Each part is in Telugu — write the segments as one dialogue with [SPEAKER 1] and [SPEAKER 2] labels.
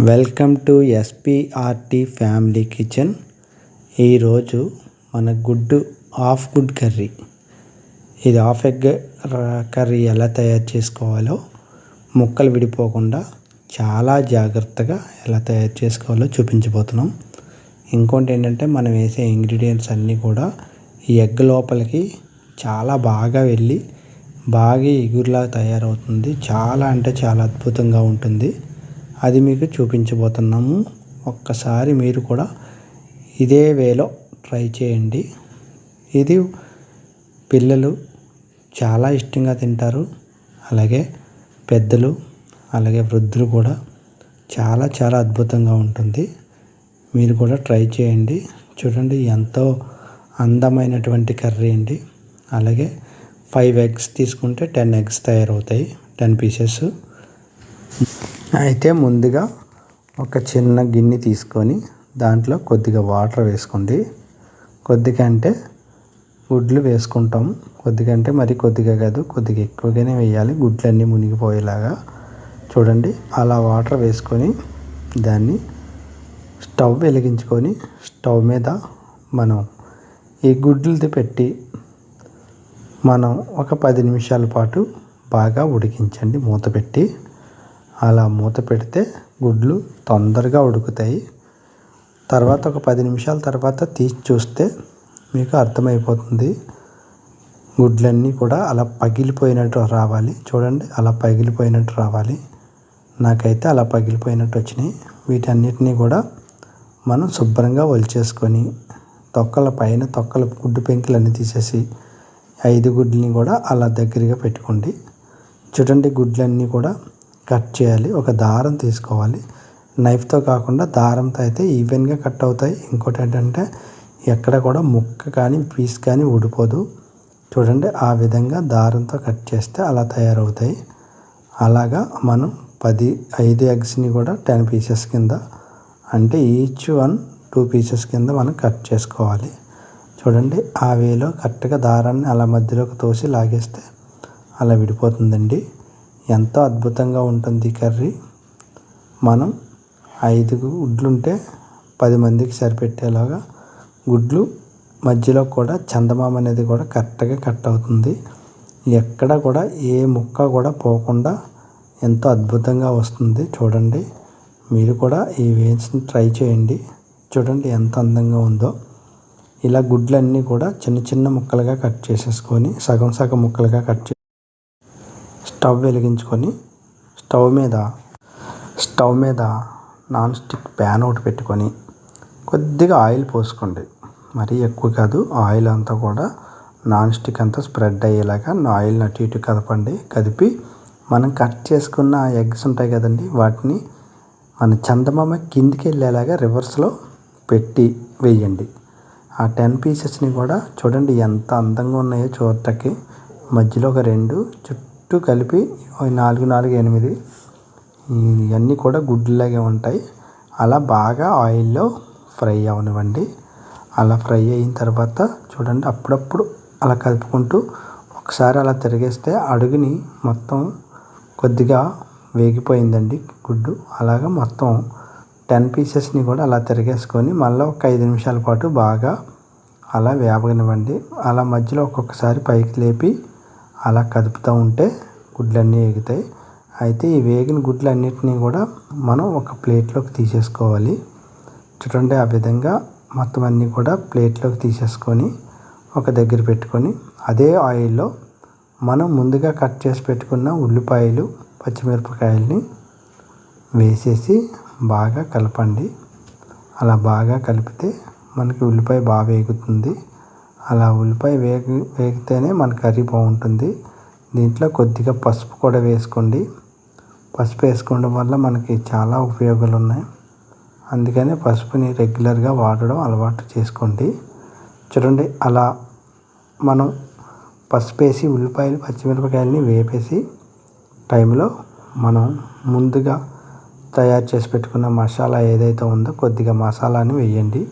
[SPEAKER 1] Welcome to SPRT family kitchen. ఈరోజు మన గుడ్డు హాఫ్ గుడ్ కర్రీ. ఇది హాఫ్ ఎగ్ కర్రీ ఎలా తయారు చేసుకోవాలో ముక్కలు విడిపోకుండా చాలా జాగ్రత్తగా ఎలా తయారు చేసుకోవాలో చూపించబోతున్నాం. ఇంకోటి ఏంటంటే మనం వేసే ఇంగ్రీడియంట్స్ అన్నీ కూడా ఈ ఎగ్ లోపలికి చాలా బాగా వెళ్ళి బాగా ఎగురులా తయారవుతుంది. చాలా అంటే చాలా అద్భుతంగా ఉంటుంది. అది మీకు చూపించబోతున్నాము. ఒక్కసారి మీరు కూడా ఇదే వేలో ట్రై చేయండి. ఇది పిల్లలు చాలా ఇష్టంగా తింటారు. అలాగే పెద్దలు అలాగే వృద్ధులు కూడా చాలా చాలా అద్భుతంగా ఉంటుంది. మీరు కూడా ట్రై చేయండి. చూడండి ఎంతో అందమైనటువంటి కర్రీ అండి. అలాగే ఫైవ్ ఎగ్స్ తీసుకుంటే టెన్ ఎగ్స్ తయారవుతాయి. Ten pieces. అయితే ముందుగా ఒక చిన్న గిన్నె తీసుకొని దాంట్లో కొద్దిగా వాటర్ వేసుకోండి. కొద్దిగా అంటే గుడ్లు వేసుకుంటాం. కొద్దిగా అంటే మరి కొద్దిగా కాదు కొద్దిగా ఎక్కువగానే వేయాలి. గుడ్లన్నీ మునిగిపోయేలాగా చూడండి. అలా వాటర్ వేసుకొని దాన్ని స్టవ్ వెలిగించుకొని స్టవ్ మీద మనం ఈ గుడ్లది పెట్టి మనం ఒక పది నిమిషాల పాటు బాగా ఉడికించండి. మూత పెట్టి అలా మూత పెడితే గుడ్లు తొందరగా ఉడుకుతాయి. తర్వాత ఒక పది నిమిషాల తర్వాత తీసి చూస్తే మీకు అర్థమైపోతుంది. గుడ్లన్నీ కూడా అలా పగిలిపోయినట్టు రావాలి. చూడండి అలా పగిలిపోయినట్టు రావాలి. నాకైతే అలా పగిలిపోయినట్టు వచ్చినాయి. వీటన్నిటినీ కూడా మనం శుభ్రంగా ఒలిచేసుకొని తొక్కల పైన తొక్కల గుడ్డు పెంకులన్నీ తీసేసి ఐదు గుడ్లని కూడా అలా దగ్గరగా పెట్టుకోండి. చూడండి గుడ్లన్నీ కూడా కట్ చేయాలి ఒక దారం తీసుకోవాలి. నైఫ్తో కాకుండా దారంతో అయితే ఈవెన్గా కట్ అవుతాయి. ఇంకోటి ఏంటంటే ఎక్కడ కూడా ముక్క కానీ పీస్ కానీ ఊడిపోదు. చూడండి ఆ విధంగా దారంతో కట్ చేస్తే అలా తయారవుతాయి. అలాగా మనం పది ఐదు ఎగ్స్ని కూడా టెన్ పీసెస్ కింద అంటే ఈచ్ వన్ టూ పీసెస్ కింద మనం కట్ చేసుకోవాలి. చూడండి ఆ వేలో కరెక్ట్గా దారాన్ని అలా మధ్యలోకి తోసి లాగేస్తే అలా విడిపోతుందండి. ఎంతో అద్భుతంగా ఉంటుంది కర్రీ. మనం ఐదు గుడ్లు ఉంటే పది మందికి సరిపెట్టేలాగా గుడ్లు మధ్యలో కూడా చందమామ అనేది కూడా కరెక్ట్గా కట్ అవుతుంది. ఎక్కడ కూడా ఏ ముక్క కూడా పోకుండా ఎంతో అద్భుతంగా వస్తుంది. చూడండి మీరు కూడా ఈ వేన్స్ని ట్రై చేయండి. చూడండి ఎంత అందంగా ఉందో. ఇలా గుడ్లన్నీ కూడా చిన్న చిన్న ముక్కలుగా కట్ చేసేసుకొని సగం సగం ముక్కలుగా కట్ స్టవ్ వెలిగించుకొని స్టవ్ మీద స్టవ్ మీద నాన్ స్టిక్ ప్యాన్ ఒకటి పెట్టుకొని కొద్దిగా ఆయిల్ పోసుకోండి. మరీ ఎక్కువ కాదు ఆయిల్ అంతా కూడా నాన్ స్టిక్ అంతా స్ప్రెడ్ అయ్యేలాగా ఆయిల్ అటు ఇటు కదపండి. కదిపి మనం కట్ చేసుకున్న ఎగ్స్ ఉంటాయి కదండి వాటిని మన చందమామ కిందికి వెళ్ళేలాగా రివర్స్లో పెట్టి వేయండి. ఆ టెన్ పీసెస్ని కూడా చూడండి ఎంత అందంగా ఉన్నాయో చూడటానికి మధ్యలో ఒక రెండు చుట్టూ చుట్టూ కలిపి నాలుగు నాలుగు ఎనిమిది. ఇవన్నీ కూడా గుడ్లాగే ఉంటాయి. అలా బాగా ఆయిల్లో ఫ్రై అవనివ్వండి. అలా ఫ్రై అయిన తర్వాత చూడండి అప్పుడప్పుడు అలా కలుపుకుంటూ ఒకసారి అలా తిరిగేస్తే అడుగుని మొత్తం కొద్దిగా వేగిపోయిందండి గుడ్డు. అలాగా మొత్తం టెన్ పీసెస్ని కూడా అలా తిరిగేసుకొని మళ్ళీ ఒక ఐదు నిమిషాల పాటు బాగా అలా వేపగనివ్వండి. అలా మధ్యలో ఒక్కొక్కసారి పైకి లేపి అలా కదుపుతూ ఉంటే గుడ్లన్నీ ఎగుతాయి. అయితే ఈ వేగిన గుడ్లన్నిటినీ కూడా మనం ఒక ప్లేట్లోకి తీసేసుకోవాలి. చూడండి ఆ విధంగా మొత్తం అన్నీ కూడా ప్లేట్లోకి తీసేసుకొని ఒక దగ్గర పెట్టుకొని అదే ఆయిల్లో మనం ముందుగా కట్ చేసి పెట్టుకున్న ఉల్లిపాయలు పచ్చిమిరపకాయల్ని వేసేసి బాగా కలపండి. అలా బాగా కలిపితే మనకి ఉల్లిపాయ బాగా వేగుతుంది. అలా ఉల్లిపాయ వేగి వేగితేనే మన కర్రీ బాగుంటుంది. దీంట్లో కొద్దిగా పసుపు కూడా వేసుకోండి. పసుపు వేసుకోవడం వల్ల మనకి చాలా ఉపయోగాలు ఉన్నాయి అందుకని పసుపుని రెగ్యులర్గా వాడడం అలవాటు చేసుకోండి. చూడండి అలా మనం పసుపు వేసి ఉల్లిపాయలు పచ్చిమిరపకాయలని వేపేసి టైంలో మనం ముందుగా తయారు చేసి పెట్టుకున్న మసాలా ఏదైతే ఉందో కొద్దిగా మసాలాని వేయండి.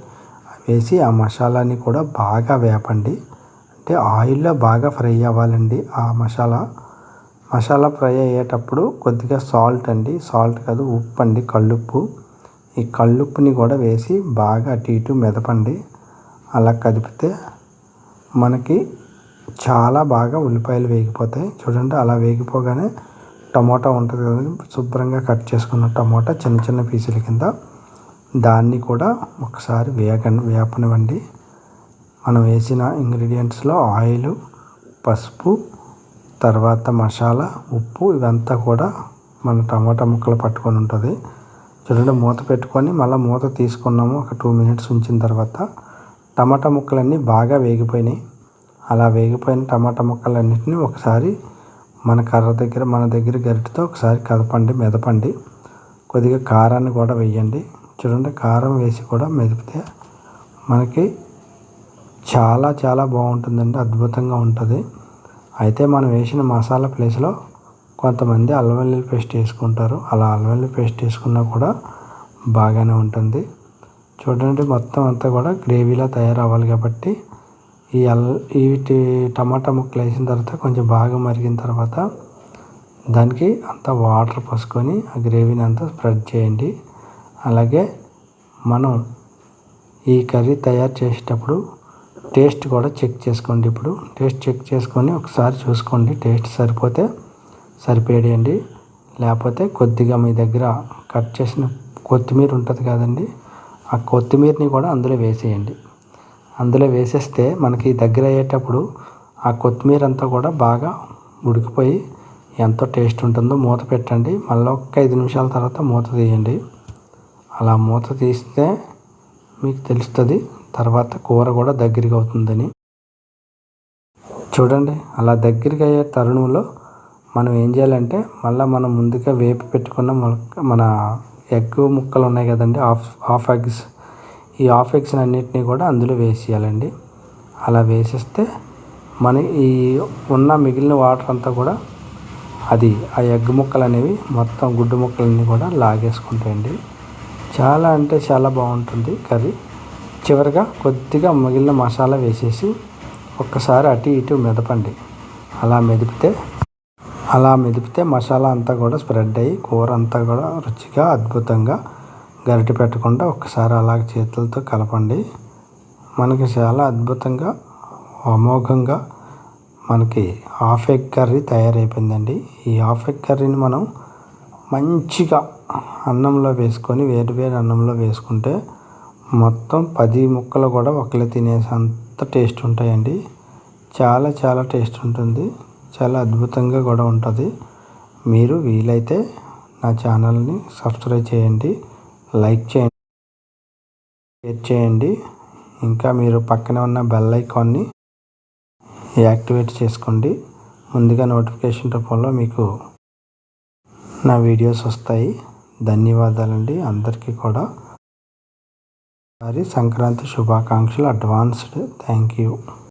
[SPEAKER 1] వేసి ఆ మసాలాని కూడా బాగా వేపండి. అంటే ఆయిల్లో బాగా ఫ్రై అవ్వాలండి ఆ మసాలా. మసాలా ఫ్రై అయ్యేటప్పుడు కొద్దిగా సాల్ట్ అండి. సాల్ట్ కాదు ఉప్పు అండి కళ్ళుప్పు. ఈ కళ్ళుప్పుని కూడా వేసి బాగా అటు ఇటు మెదపండి. అలా కదిపితే మనకి చాలా బాగా ఉల్లిపాయలు వేగిపోతాయి. చూడండి అలా వేగిపోగానే టమోటా ఉంటుంది కదండి. శుభ్రంగా కట్ చేసుకున్న టమోటా చిన్న చిన్న పీసుల కింద దాన్ని కూడా ఒకసారి వేగ వేపనివ్వండి. మనం వేసిన ఇంగ్రీడియంట్స్లో ఆయిల్ పసుపు తర్వాత మసాలా ఉప్పు ఇవంతా కూడా మన టమాటా ముక్కలు పట్టుకొని ఉంటుంది. చూడండి మూత పెట్టుకొని మళ్ళీ మూత తీసుకున్నాము. ఒక టూ మినిట్స్ ఉంచిన తర్వాత టమాటా ముక్కలన్నీ బాగా వేగిపోయినాయి. అలా వేగిపోయిన టమాటా ముక్కలన్నింటినీ ఒకసారి మన కర్ర దగ్గర మన దగ్గర గరిటతో ఒకసారి కదపండి మెదపండి. కొద్దిగా కారాన్ని కూడా వేయండి. చూడండి కారం వేసి కూడా మెదిపితే మనకి చాలా చాలా బాగుంటుందండి అద్భుతంగా ఉంటుంది. అయితే మనం వేసిన మసాలా ప్లేస్లో కొంతమంది అల్లం వెల్లుల్లి పేస్ట్ వేసుకుంటారు. అలా అల్లం వెల్లుల్లి పేస్ట్ వేసుకున్నా కూడా బాగానే ఉంటుంది. చూడండి మొత్తం అంతా కూడా గ్రేవీలా తయారవ్వాలి కాబట్టి ఈ అల్ ఈ టమాటా ముక్కలు వేసిన తర్వాత కొంచెం బాగా మరిగిన తర్వాత దానికి అంతా వాటర్ పోసుకొని ఆ గ్రేవీని అంతా స్ప్రెడ్ చేయండి. అలాగే మనం ఈ కర్రీ తయారు చేసేటప్పుడు టేస్ట్ కూడా చెక్ చేసుకోండి. ఇప్పుడు టేస్ట్ చెక్ చేసుకొని ఒకసారి చూసుకోండి. టేస్ట్ సరిపోతే సరిపేయండి లేకపోతే కొద్దిగా మీ దగ్గర కట్ చేసిన కొత్తిమీర ఉంటుంది కదండి ఆ కొత్తిమీరని కూడా అందులో వేసేయండి. అందులో వేసేస్తే మనకి దగ్గర అయ్యేటప్పుడు ఆ కొత్తిమీర అంతా కూడా బాగా ఉడికిపోయి ఎంతో టేస్ట్ ఉంటుందో మూత పెట్టండి. మళ్ళీ ఒక్క ఐదు నిమిషాల తర్వాత మూత తీయండి. అలా మూత తీస్తే మీకు తెలుస్తుంది తర్వాత కూర కూడా దగ్గరికి అవుతుందని. చూడండి అలా దగ్గరికి అయ్యే తరుణంలో మనం ఏం చేయాలంటే మళ్ళీ మనం ముందుగా వేపి పెట్టుకున్న మన ఎగ్ ముక్కలు ఉన్నాయి కదండి హాఫ్ హాఫ్ ఎగ్స్. ఈ హాఫ్ ఎగ్స్ అన్నిటినీ కూడా అందులో వేసేయాలండి. అలా వేసేస్తే మన ఈ ఉన్న మిగిలిన వాటర్ అంతా కూడా అది ఆ ఎగ్ ముక్కలు అనేవి మొత్తం గుడ్డు ముక్కలన్నీ కూడా లాగేసుకుంటాయండి. చాలా అంటే చాలా బాగుంటుంది కర్రీ. చివరిగా కొద్దిగా మిగిలిన మసాలా వేసేసి ఒక్కసారి అటు ఇటు మెదపండి. అలా మెదిపితే అలా మెదిపితే మసాలా అంతా కూడా స్ప్రెడ్ అయ్యి కూర అంతా కూడా రుచిగా అద్భుతంగా గరిటె పెట్టకుండా ఒక్కసారి అలాగ చేతులతో కలపండి. మనకి చాలా అద్భుతంగా అమోఘంగా మనకి హాఫ్ ఎగ్ కర్రీ తయారైపోయిందండి. ఈ హాఫ్ ఎగ్ కర్రీని మనం మంచిగా అన్నంలో వేసుకొని వేరు వేరు అన్నంలో వేసుకుంటే మొత్తం పది ముక్కలు కూడా ఒకళ్ళే తినేసేంత టేస్ట్ ఉంటాయండి. చాలా చాలా టేస్ట్ ఉంటుంది. చాలా అద్భుతంగా కూడా ఉంటుంది. మీరు వీలైతే నా ఛానల్ని సబ్స్క్రైబ్ చేయండి లైక్ చేయండి షేర్ చేయండి. ఇంకా మీరు పక్కనే ఉన్న బెల్ ఐకాన్ని యాక్టివేట్ చేసుకోండి. ముందుగా నోటిఫికేషన్ రూపంలో మీకు నా వీడియోస్ వస్తాయి. ధన్యవాదాలండి. అందరికీ కూడా. సంక్రాంతి శుభాకాంక్షలు. అడ్వాన్స్డ్. Thank you.